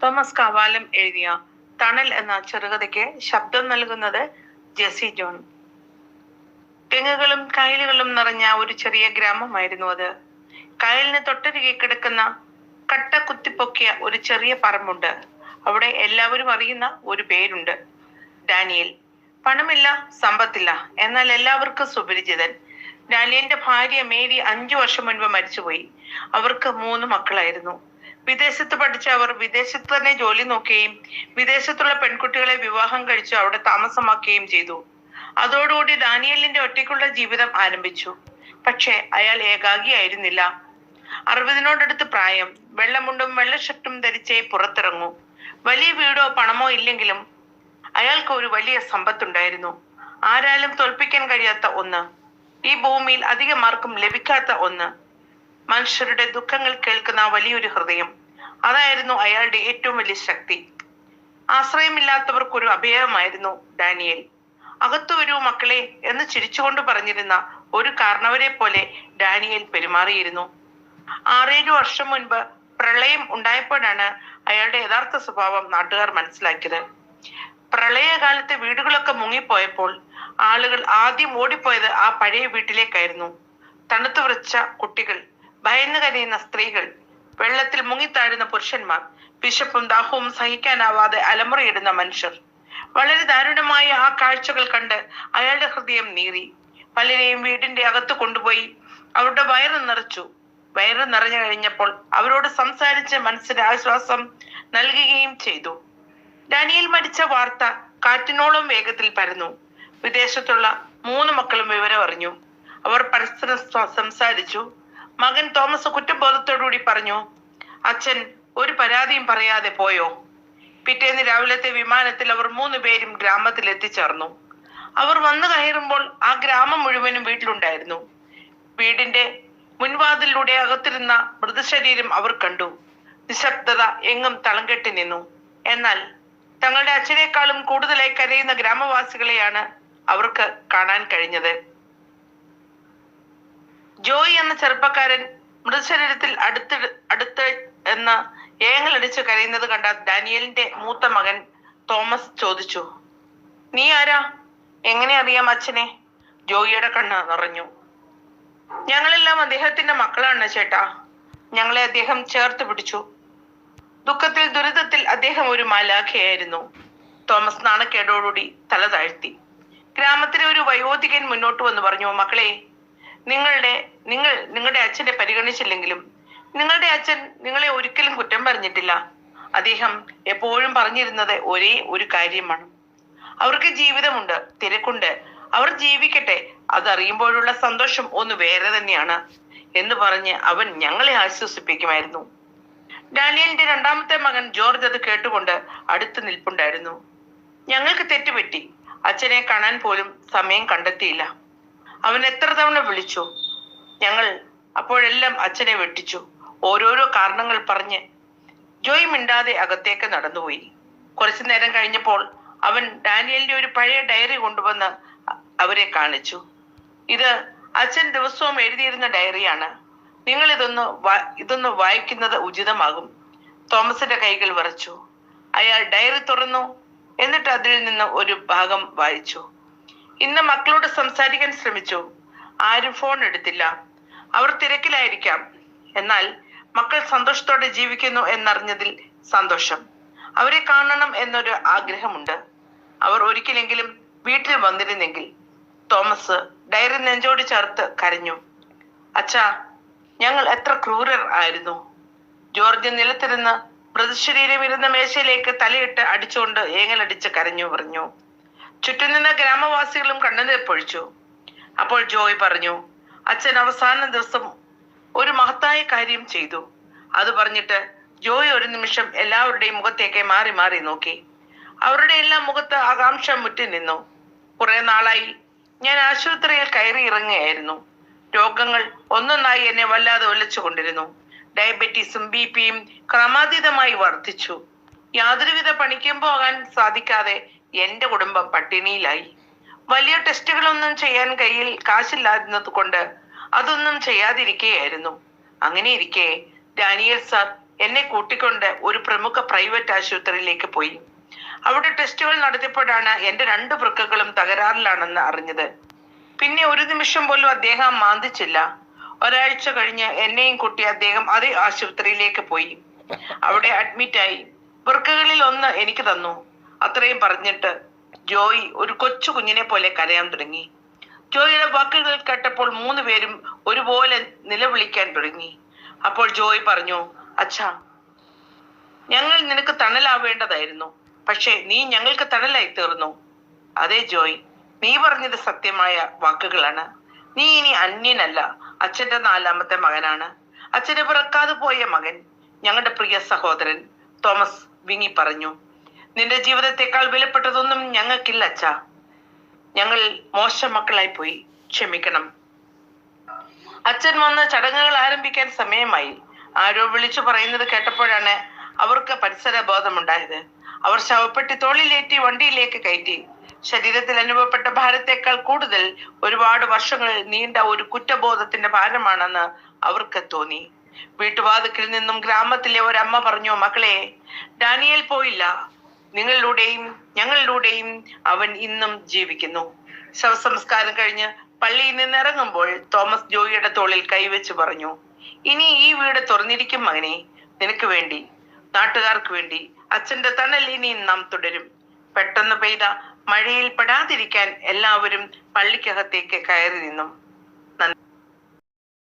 Thomas Kavalam എഴുതിയ തണൽ എന്ന ചെറുകഥയ്ക്ക് ശബ്ദം നൽകുന്നത് ജെസി ജോൺ. തെങ്ങുകളും കായലുകളും നിറഞ്ഞ ഒരു ചെറിയ ഗ്രാമമായിരുന്നു അത്. കായലിന് തൊട്ടരികെ കിടക്കുന്ന കട്ട കുത്തിപ്പൊക്കിയ ഒരു ചെറിയ പറമ്പുണ്ട്. അവിടെ എല്ലാവരും അറിയുന്ന ഒരു പേരുണ്ട്. ഡാനിയൽ പണമില്ല സമ്പത്തില്ല. എന്നാൽ എല്ലാവർക്കും സുപരിചിതൻ. ഡാനിയലിന്റെ ഭാര്യ മേരി അഞ്ചു വർഷം മുൻപ് മരിച്ചുപോയി. അവർക്ക് മൂന്ന് മക്കളായിരുന്നു. വിദേശത്ത് പഠിച്ച അവർ വിദേശത്ത് തന്നെ ജോലി നോക്കുകയും വിദേശത്തുള്ള പെൺകുട്ടികളെ വിവാഹം കഴിച്ചു അവിടെ താമസമാക്കുകയും ചെയ്തു. അതോടുകൂടി ഡാനിയലിന്റെ ഒറ്റയ്ക്കുള്ള ജീവിതം ആരംഭിച്ചു. പക്ഷേ അയാൾ ഏകാഗിയായിരുന്നില്ല. അറുപതിനോടടുത്ത് പ്രായം വെള്ളമുണ്ടും വെള്ള ഷർട്ടും ധരിച്ചേ പുറത്തിറങ്ങൂ. വലിയ വീടോ പണമോ ഇല്ലെങ്കിലും അയാൾക്ക് ഒരു വലിയ സമ്പത്തുണ്ടായിരുന്നു. ആരാലും തോൽപ്പിക്കാൻ കഴിയാത്ത ഒന്ന്. ഈ ഭൂമിയിൽ അധികമാർക്കും ലഭിക്കാത്ത ഒന്ന്. മനുഷ്യരുടെ ദുഃഖങ്ങൾ കേൾക്കുന്ന വലിയൊരു ഹൃദയം. അതായിരുന്നു അയാളുടെ ഏറ്റവും വലിയ ശക്തി. ആശ്രയമില്ലാത്തവർക്കൊരു അഭയമായിരുന്നു ഡാനിയൽ. അകത്തു വരൂ മക്കളെ എന്ന് ചിരിച്ചുകൊണ്ട് പറഞ്ഞിരുന്ന ഒരു കാരണവരെ പോലെ ഡാനിയൽ പെരുമാറിയിരുന്നു. ആറേഴു വർഷം മുൻപ് പ്രളയം ഉണ്ടായപ്പോഴാണ് അയാളുടെ യഥാർത്ഥ സ്വഭാവം നാട്ടുകാർ മനസ്സിലാക്കിയത്. പ്രളയകാലത്ത് വീടുകളൊക്കെ മുങ്ങിപ്പോയപ്പോൾ ആളുകൾ ആദ്യം ഓടിപ്പോയത് ആ പഴയ വീട്ടിലേക്കായിരുന്നു. തണുത്തു കുട്ടികൾ ഭയന്നു കരയുന്ന സ്ത്രീകൾ വെള്ളത്തിൽ മുങ്ങിത്താഴുന്ന പുരുഷന്മാർ വിശപ്പും ദാഹവും സഹിക്കാനാവാതെ അലമുറയിടുന്ന മനുഷ്യർ. വളരെ ദാരുണമായ ആ കാഴ്ചകൾ കണ്ട് അയാളുടെ ഹൃദയം നീറി. പലരെയും വീടിന്റെ അകത്ത് കൊണ്ടുപോയി അവരുടെ വയറ് നിറച്ചു. വയറ് നിറഞ്ഞു കഴിഞ്ഞപ്പോൾ അവരോട് സംസാരിച്ച് മനസ്സിന് ആശ്വാസം നൽകുകയും ചെയ്തു. ഡാനിയിൽ മരിച്ച വാർത്ത കാറ്റിനോളം വേഗത്തിൽ പരന്നു. വിദേശത്തുള്ള മൂന്ന് മക്കളും വിവരം അറിഞ്ഞു അവർ പരസ്പരം സംസാരിച്ചു. മകൻ തോമസ് കുറ്റബോധത്തോടുകൂടി പറഞ്ഞു അച്ഛൻ ഒരു പരാതിയും പറയാതെ പോയോ? പിറ്റേന്ന് രാവിലത്തെ വിമാനത്തിൽ അവർ മൂന്ന് പേരും ഗ്രാമത്തിൽ എത്തിച്ചേർന്നു. അവർ വന്നു കയറുമ്പോൾ ആ ഗ്രാമം മുഴുവനും വീട്ടിലുണ്ടായിരുന്നു. വീടിന്റെ മുൻവാതിലൂടെ അകത്തിരുന്ന മൃതശരീരം അവർ കണ്ടു. നിശബ്ദത എങ്ങും തളം കെട്ടി നിന്നു. എന്നാൽ തങ്ങളുടെ അച്ഛനേക്കാളും കൂടുതലായി കരയുന്ന ഗ്രാമവാസികളെയാണ് അവർക്ക് കാണാൻ കഴിഞ്ഞത്. ജോയ് എന്ന ചെറുപ്പക്കാരൻ മൃതശരീരത്തിൽ അടുത്ത് അടുത്ത് എന്ന് ഏങ്ങലടിച്ച് കരയുന്നത് കണ്ട ഡാനിയലിന്റെ മൂത്ത മകൻ തോമസ് ചോദിച്ചു നീ ആരാ? എങ്ങനെ അറിയാം അച്ഛനെ? ജോയിയുടെ കണ്ണ് നിറഞ്ഞു. ഞങ്ങളെല്ലാം അദ്ദേഹത്തിന്റെ മക്കളാണ് ചേട്ടാ. ഞങ്ങളെ അദ്ദേഹം ചേർത്ത് പിടിച്ചു. ദുഃഖത്തിൽ ദുരിതത്തിൽ അദ്ദേഹം ഒരു മാലാഖയായിരുന്നു. തോമസ് നാണക്കേടോടുകൂടി തല താഴ്ത്തി. ഗ്രാമത്തിലെ ഒരു വയോധികൻ മുന്നോട്ട് വന്ന് പറഞ്ഞു. മക്കളെ നിങ്ങളുടെ നിങ്ങൾ നിങ്ങളുടെ അച്ഛനെ പരിഗണിച്ചില്ലെങ്കിലും നിങ്ങളുടെ അച്ഛൻ നിങ്ങളെ ഒരിക്കലും കുറ്റം പറഞ്ഞിട്ടില്ല. അദ്ദേഹം എപ്പോഴും പറഞ്ഞിരുന്നത് ഒരേ ഒരു കാര്യമാണ്. അവർക്ക് ജീവിതമുണ്ട് തിരക്കുണ്ട്. അവർ ജീവിക്കട്ടെ അതറിയുമ്പോഴുള്ള സന്തോഷം ഒന്ന് വേറെ തന്നെയാണ് എന്ന് പറഞ്ഞ് അവൻ ഞങ്ങളെ ആശ്വസിപ്പിക്കുമായിരുന്നു. ഡാനിയലിന്റെ രണ്ടാമത്തെ മകൻ ജോർജ് അത് കേട്ടുകൊണ്ട് അടുത്ത് നിൽപ്പുണ്ടായിരുന്നു. ഞങ്ങൾക്ക് തെറ്റുപറ്റി. അച്ഛനെ കാണാൻ പോലും സമയം കണ്ടെത്തിയില്ല. അവൻ എത്ര തവണ വിളിച്ചു? ഞങ്ങൾ അപ്പോഴെല്ലാം അച്ഛനെ വെട്ടിച്ചു. ഓരോരോ കാരണങ്ങൾ പറഞ്ഞ് ജോയ് മിണ്ടാതെ അകത്തേക്ക് നടന്നുപോയി. കുറച്ചു നേരം കഴിഞ്ഞപ്പോൾ അവൻ ഡാനിയലിന്റെ ഒരു പഴയ ഡയറി കൊണ്ടുവന്ന് അവരെ കാണിച്ചു. ഇത് അച്ഛൻ ദിവസവും എഴുതിയിരുന്ന ഡയറിയാണ്. നിങ്ങൾ ഇതൊന്ന് ഇതൊന്ന് വായിക്കുന്നത് ഉചിതമാകും. തോമസിന്റെ കൈകൾ വിറച്ചു. അയാൾ ഡയറി തുറന്നു. എന്നിട്ട് അതിൽ നിന്ന് ഒരു ഭാഗം വായിച്ചു. ഇന്ന് മക്കളോട് സംസാരിക്കാൻ ശ്രമിച്ചു. ആരും ഫോൺ എടുത്തില്ല. അവർ തിരക്കിലായിരിക്കാം. എന്നാൽ മക്കൾ സന്തോഷത്തോടെ ജീവിക്കുന്നു എന്നറിഞ്ഞതിൽ സന്തോഷം. അവരെ കാണണം എന്നൊരു ആഗ്രഹമുണ്ട്. അവർ ഒരിക്കലെങ്കിലും വീട്ടിൽ വന്നിരുന്നെങ്കിൽ തോമസ് ഡയറി നെഞ്ചോട് ചേർത്ത് കരഞ്ഞു. അച്ഛാ ഞങ്ങൾ എത്ര ക്രൂരർ ആയിരുന്നു. ജോർജ് നിലത്തിരുന്ന് മൃതശരീരം ഇരുന്ന മേശയിലേക്ക് തലയിട്ട് അടിച്ചുകൊണ്ട് ഏങ്ങലടിച്ച് കരഞ്ഞു പറഞ്ഞു. ചുറ്റും നിന്ന ഗ്രാമവാസികളും കണ്ണുനീർ പൊഴിച്ചു. അപ്പോൾ ജോയ് പറഞ്ഞു അച്ഛൻ അവസാന ദിവസം ഒരു മഹത്തായ കാര്യം ചെയ്തു. അത് പറഞ്ഞിട്ട് ജോയ് ഒരു നിമിഷം എല്ലാവരുടെയും മുഖത്തേക്ക് മാറി മാറി നോക്കി. അവരുടെ എല്ലാം മുഖത്ത് ആകാംക്ഷ മുറ്റി നിന്നു. കുറെ നാളായി ഞാൻ ആശുപത്രിയിൽ കയറി ഇറങ്ങുകയായിരുന്നു. രോഗങ്ങൾ ഒന്നൊന്നായി എന്നെ വല്ലാതെ ഒലച്ചു കൊണ്ടിരുന്നു ഡയബറ്റീസും ബി പിയും ക്രമാതീതമായി വർദ്ധിച്ചു. യാതൊരുവിധ പണിക്കും പോകാൻ സാധിക്കാതെ എന്റെ കുടുംബം പട്ടിണിയിലായി. വലിയ ടെസ്റ്റുകളൊന്നും ചെയ്യാൻ കയ്യിൽ കാശില്ലാതിരുന്നത് കൊണ്ട് അതൊന്നും ചെയ്യാതിരിക്കുകയായിരുന്നു അങ്ങനെ ഇരിക്കെ ഡാനിയൽ സാർ എന്നെ കൂട്ടിക്കൊണ്ട് ഒരു പ്രമുഖ പ്രൈവറ്റ് ആശുപത്രിയിലേക്ക് പോയി. അവിടെ ടെസ്റ്റുകൾ നടത്തിയപ്പോഴാണ് എന്റെ രണ്ട് വൃക്കകളും തകരാറിലാണെന്ന് അറിഞ്ഞത്. പിന്നെ ഒരു നിമിഷം പോലും അദ്ദേഹം മാന്തിച്ചില്ല. ഒരാഴ്ച കഴിഞ്ഞ് എന്നെയും കൂട്ടി അദ്ദേഹം അതേ ആശുപത്രിയിലേക്ക് പോയി. അവിടെ അഡ്മിറ്റായി. വൃക്കകളിൽ ഒന്ന് എനിക്ക് തന്നു. അത്രയും പറഞ്ഞിട്ട് ജോയി ഒരു കൊച്ചു കുഞ്ഞിനെ പോലെ കരയാൻ തുടങ്ങി. ജോയിയുടെ വാക്കുകൾ കേട്ടപ്പോൾ മൂന്ന് പേരും ഒരുപോലെ നിലവിളിക്കാൻ തുടങ്ങി. അപ്പോൾ ജോയി പറഞ്ഞു അച്ഛാ ഞങ്ങൾ നിനക്ക് തണലാവേണ്ടതായിരുന്നു. പക്ഷേ നീ ഞങ്ങൾക്ക് തണലായി തീർന്നു. അതെ ജോയ് നീ പറഞ്ഞത് സത്യമായ വാക്കുകളാണ്. നീ ഇനി അന്യനല്ല അച്ഛന്റെ നാലാമത്തെ മകനാണ്. അച്ഛനെ പിറക്കാതെ പോയ മകൻ ഞങ്ങളുടെ പ്രിയ സഹോദരൻ തോമസ് വിങ്ങി പറഞ്ഞു നിന്റെ ജീവിതത്തെക്കാൾ വിലപ്പെട്ടതൊന്നും ഞങ്ങൾക്കില്ല അച്ഛാ. ഞങ്ങൾ മോശം മക്കളായി പോയി ക്ഷമിക്കണം. അച്ഛൻ വന്ന് ചടങ്ങുകൾ ആരംഭിക്കാൻ സമയമായി. ആരോ വിളിച്ചു പറയുന്നത് കേട്ടപ്പോഴാണ് അവർക്ക് പരിസര ബോധമുണ്ടായത് അവർ ശവപ്പെട്ടി തോളിലേറ്റി വണ്ടിയിലേക്ക് കയറ്റി. ശരീരത്തിൽ അനുഭവപ്പെട്ട ഭാരത്തേക്കാൾ കൂടുതൽ ഒരുപാട് വർഷങ്ങൾ നീണ്ട ഒരു കുറ്റബോധത്തിന്റെ ഭാരമാണെന്ന് അവർക്ക് തോന്നി. വീട്ടുവാതിക്കിൽ നിന്നും ഗ്രാമത്തിലെ ഒരമ്മ പറഞ്ഞു മക്കളെ ഡാനിയൽ പോയില്ല. നിങ്ങളിലൂടെയും ഞങ്ങളിലൂടെയും അവൻ ഇന്നും ജീവിക്കുന്നു. ശവസംസ്കാരം കഴിഞ്ഞ് പള്ളിയിൽ നിന്ന് ഇറങ്ങുമ്പോൾ തോമസ് ജോയിയുടെ തോളിൽ കൈവച്ച് പറഞ്ഞു ഇനി ഈ വീട് തുറന്നിരിക്കും മകനെ. നിനക്ക് വേണ്ടി നാട്ടുകാർക്ക് വേണ്ടി അച്ഛന്റെ തണൽ ഇനി നാം തുടരും. പെട്ടെന്ന് പെയ്ത മഴയിൽ പെടാതിരിക്കാൻ എല്ലാവരും പള്ളിക്കകത്തേക്ക് കയറി നിന്നു.